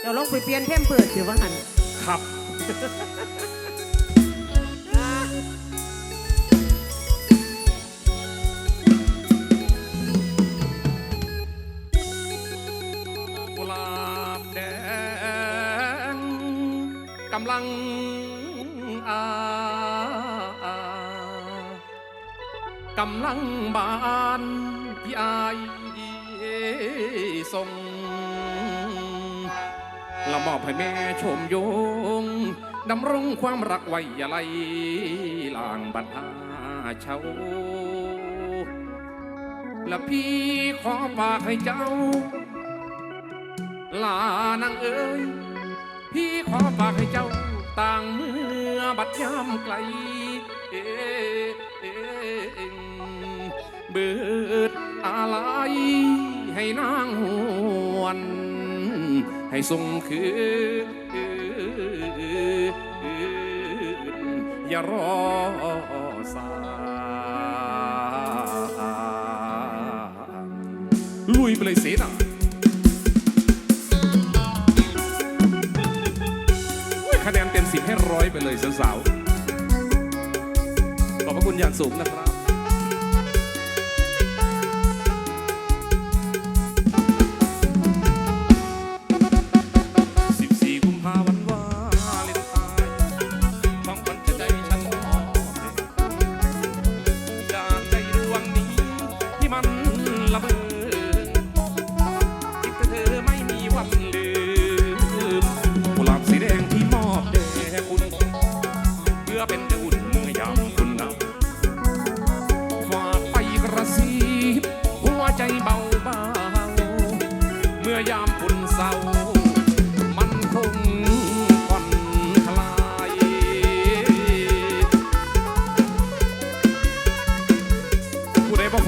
เดี๋ยวลงไปเปลี่ยนเทมเปิดเดี๋ยวว่าหันครับ กุหลาบแดงกำลังอากำลังบานที่อายส่ง ละมอบให้แม่ชมยงดำรงความรักไว้อย่าไล่ลางบรรพาเชาและพี่ขอฝากให้เจ้า ลานางเอ๋ยพี่ขอฝากให้เจ้าต่างเมื่อบัดยามไกลเอ๊เอ๊เบิดอะไรให้นางหวน ให้ทรงคืนอย่ารอสายลุยไปเลยเสนาคะแนนเต็มสิบให้ร้อยไปเลยสาวๆขอบพระคุณอย่างสูงนะครับ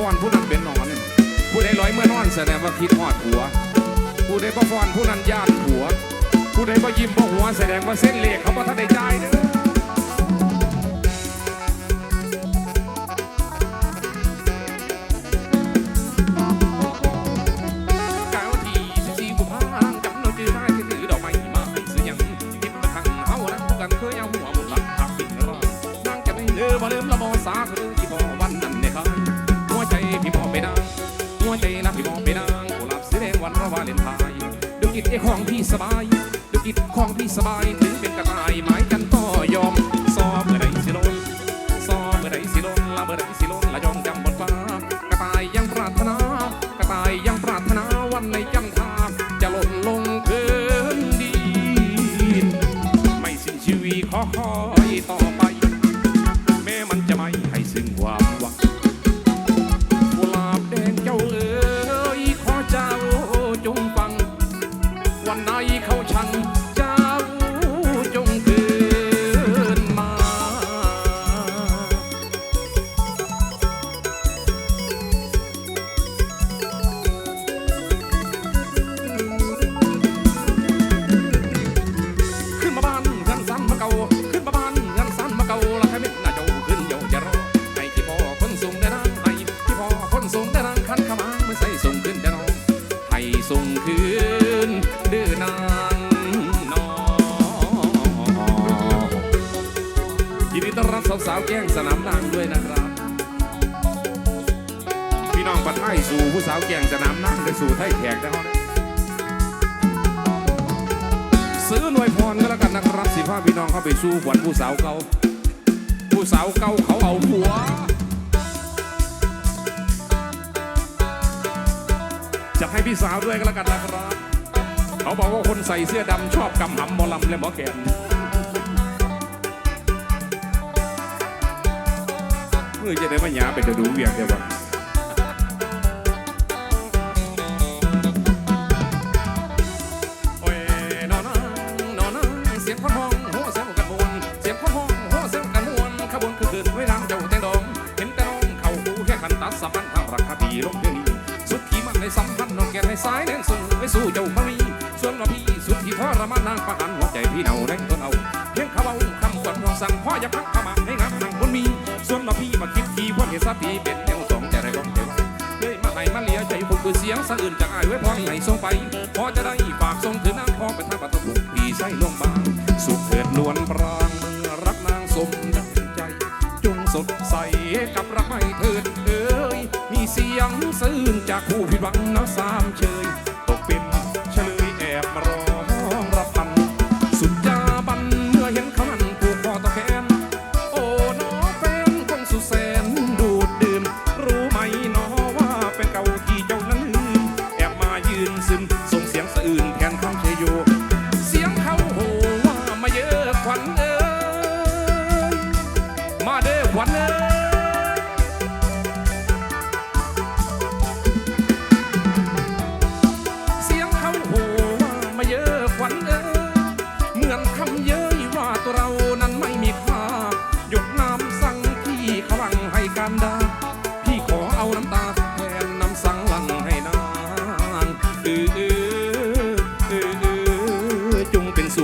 ฟอนผู้นั้นเป็นนอน ผู้ใดลอยเมื่อนอนแสดงว่าคิดหอดหัว ผู้ใดประฟอนผู้นั้นญาติหัว ผู้ใดบ่ยิ้มบ่หัวแสดงว่าเส้นเหล็กเขาบ่ทันได้จ่ายเด้อ ของพี่สบายดูกิจของพี่สบาย ยินดีต้อนรับสาวๆแก้งสนามนางด้วยนะครับ พี่น้องปัดไทยสู่ผู้สาวแก่งสนามนางไปสู่ไทยแขกได้ห้องซื้อหน่วยพรก็แล้วกันนะครับสิพาพี่น้องเข้าไปสู้ขวัญผู้สาวเก่าผู้สาวเก่าเขาเอาผัวจะให้พี่สาวด้วยก็แล้วกันนะครับ เขาบอกว่าคนใส่เสื้อดำชอบกำหำหมอลำและหมอแกน มื่อจะได้มาหยาไปจะดูเวียงเดียวกันโอ้ยนอนนอนเสียงคนห้องหัวเสียงกันมวนเสียงคนห้องหัวเสียงกันมวนขบวนคือคืนไว้รางเจ้าแตงดองเห็นแต่น้องเข้าหูแค่ขันตัดสัมพันธ์ทางรักคดีลงเรื่องนี้สุดที่มันในสัมพันธ์น้องแกนให้สายแดงสูงไปสู่เจ้ามาวีส่วนว่าพี่สุดที่พ่อระมานางประหันหัวใจพี่เนาแรงต้นเอาเพียงเขาเอาคำกวนห่วงสั่งพ่ออย่าพักขมาให้งามทางคนมีะปีเป็นแนวสองแต่ไรก้องเดียวเลยมาให้มาเลียใจผมคือเสียงสะอื่นจาอายไว้พรใหนส่งไป พอจะได้ฝากส่งถืงนางพ่อไปทางปัะตูปีใส่ลงบาง สุขเถิดนวลปรางมื่รักนางสมดังใจ จงสดใสกับรักไม่เถิดเอ้ยมีเสียงสะอื่นจากผู้ผิดหวังนับสามเชย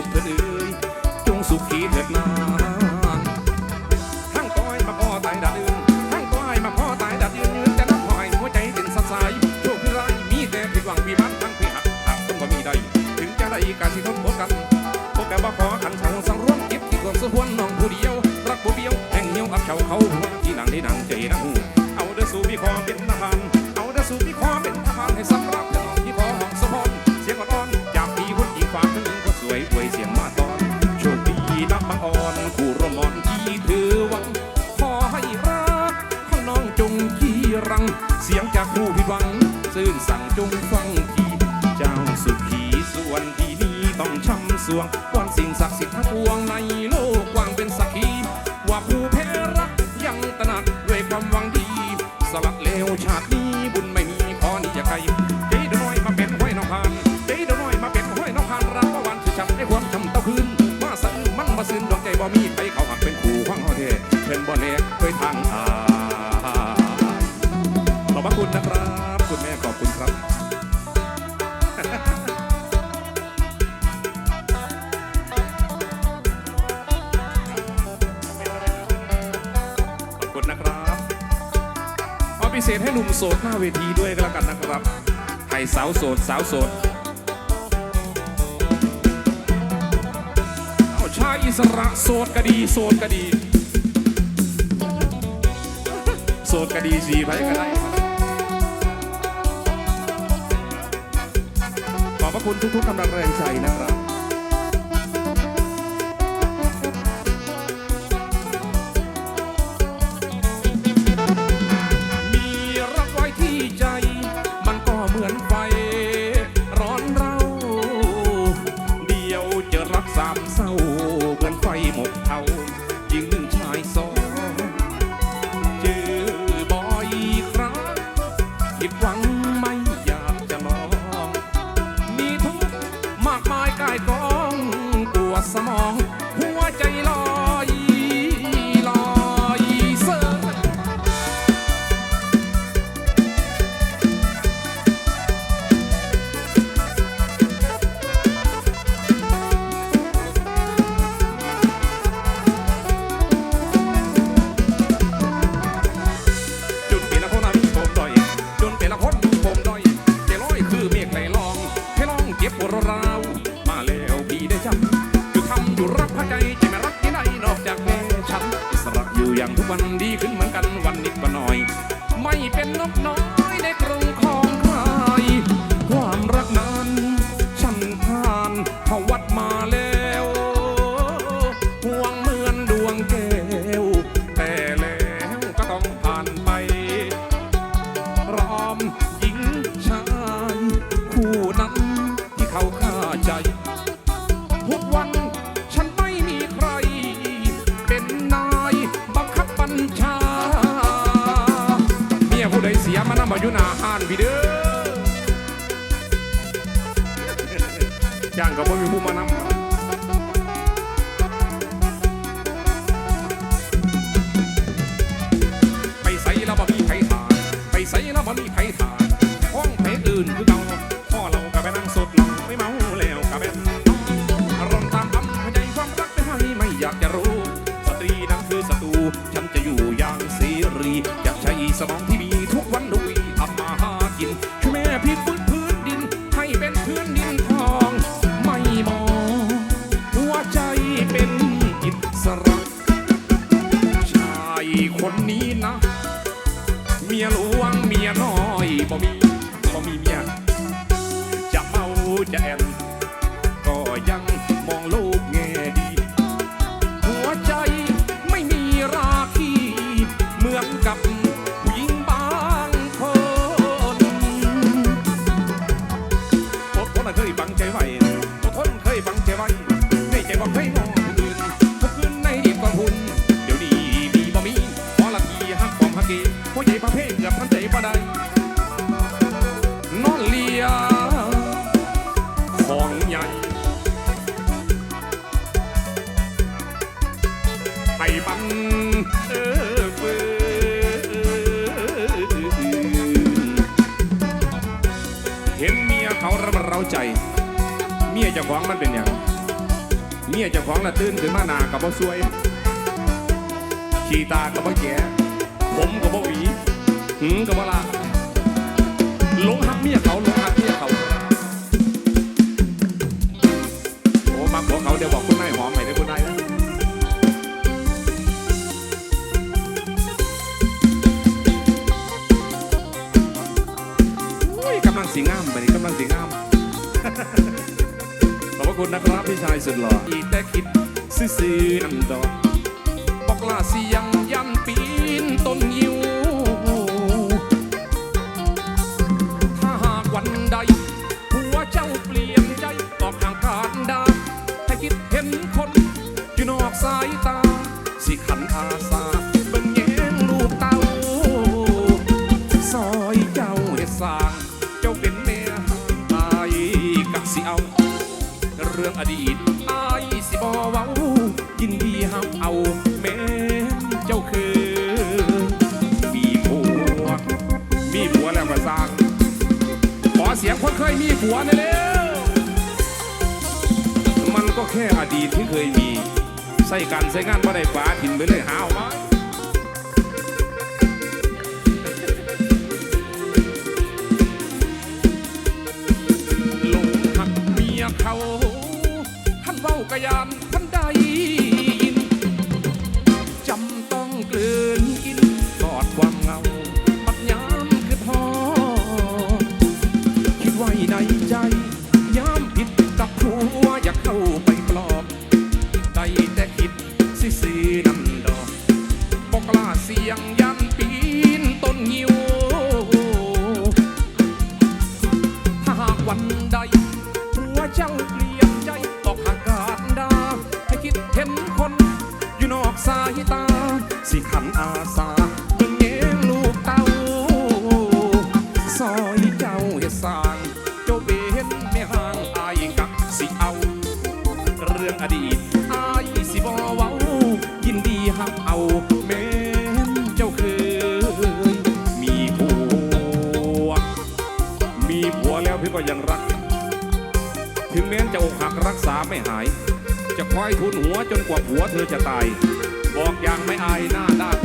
stupid. ดงฟังทีเจ้าสุขีส่วนที่นี้ต้องช้ำสวง ษให้หนุ่มโสดหน้าเวทีด้วยก็แล้วกันนะครับให้สาวโสดสาวโสดเอาชายอิสระโสดก็ดีโสดก็ดี โสดก็ดีสีไปก็ได้ขอบพระคุณทุกๆกำลังแรงใจนะครับ สียมานำบ่อยู่หน้าห้านพี่เด้อย่างกับบ่มีผู้มานำใส่แล้บ่มีไผทานห้องไผอื่นคือเก่าพ่อเราก็ไปนั่งสดเราไม่เมาแล้วกะเป็นร้องตามคำใจความรักไม่ให้ไม่อยากจะรู้ ก็ยังมองโลกแง่ดี หัวใจไม่มีราคีเหมือนกับผู้หญิงบางคนอดทนะเคยบังใจไว้อดทนเคยบังใจไว้ในใจว่าเคยมองคนอื่นทุกคืนในดีกว่าหุ่นเดี๋ยวนี้มีบ่มีพอละกีฮักความฮักเกีหัวใจประเภทเกือบทันใจบ่ได้ จ้าของมันเป็นอย่างเมียเจ้าของละตื่นขึ้นมาหนากับบ่สวยขี้ตากับบ่แก่ผมกับบ่หวีหืมกับบ่ลาหลงหักเมียเขาหลงหักเมียเขา คุณนะครับพี่ชายสุดหล่ออีแต่คิดซื่อๆนั่นดอกบอกลาเสียงยันปีนต้นยิวถ้าหากวันใดหัวเจ้าเปลี่ยนใจออกห่างการดาให้คิดเห็นคนอยู่นอกสายตา สิขันอาสาเบิ่งแยงลูกเตาซอยเจ้าเฮ็ดสร้างเจ้าเป็นแม่ เรื่องอดีตอายสิบอเว้ายินดีห้ามเอาแม่เจ้าคือ มีผัว มีผัวแล้วก็สร้าง ขอเสียงคนเคยมีผัวหน่อยเร็วมันก็แค่อดีตที่เคยมี ใส่กันใส่งานว่ได้ฟ้าถิ่นไปเลยหาวมา แต่คิดสิสีน้ำดอกบอกกล้าเสียงยันปีนต้นหิว ถ้าหากวันใด หัวเจ้าเปลี่ยนใจตอกอากาศดา ให้คิดเห็นคน อยู่นอกสายตา สิขันอาสา ม้นจะอกหักรักษาไม่หาย จะคอยทุนหัวจนกว่าผัวเธอจะตาย บอกอย่างไม่อายหน้าด้าน